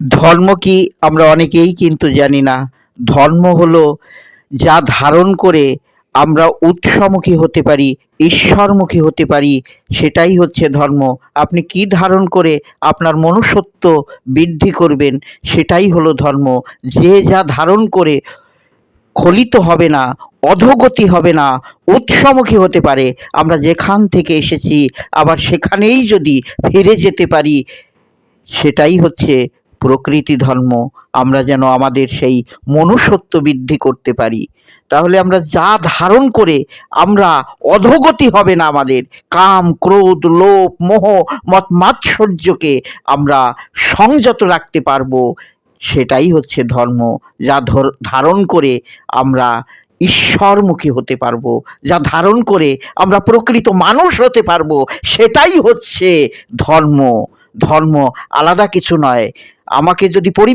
ধর্ম কি আমরা অনেকেই কিন্তু জানি না। ধর্ম হলো যা ধারণ করে আমরা উৎসমুখী হতে পারি, ঈশ্বরমুখী হতে পারি, সেটাই হচ্ছে ধর্ম। আপনি কি ধারণ করে আপনার মনুষ্যত্ব বৃদ্ধি করবেন, সেটাই হলো ধর্ম। যে যা ধারণ করে খলিত হবে না, অধোগতি হবে না, উৎসমুখী হতে পারে, আমরা যেখান থেকে এসেছি, আবার সেখানেই যদি ফিরে যেতে পারি, সেটাই হচ্ছে প্রকৃতি ধর্ম, আমরা যেন আমাদের সেই মনুষ্যত্ব বৃদ্ধি করতে পারি। তাহলে আমরা যা ধারণ করে আমরা অধোগতি হবে না আমাদের। কাম, ক্রোধ, লোভ, মোহ, মত মাৎসর্যকে আমরা সংযত রাখতে পারব। সেটাই হচ্ছে ধর্ম, যা ধর- ধারণ করে আমরা ঈশ্বরমুখী হতে পারব। যা ধারণ করে আমরা প্রকৃত মানুষ হতে পারব, সেটাই হচ্ছে ধর্ম। ধর্ম আলাদা কিছু নয়। আমাকে যদি পরি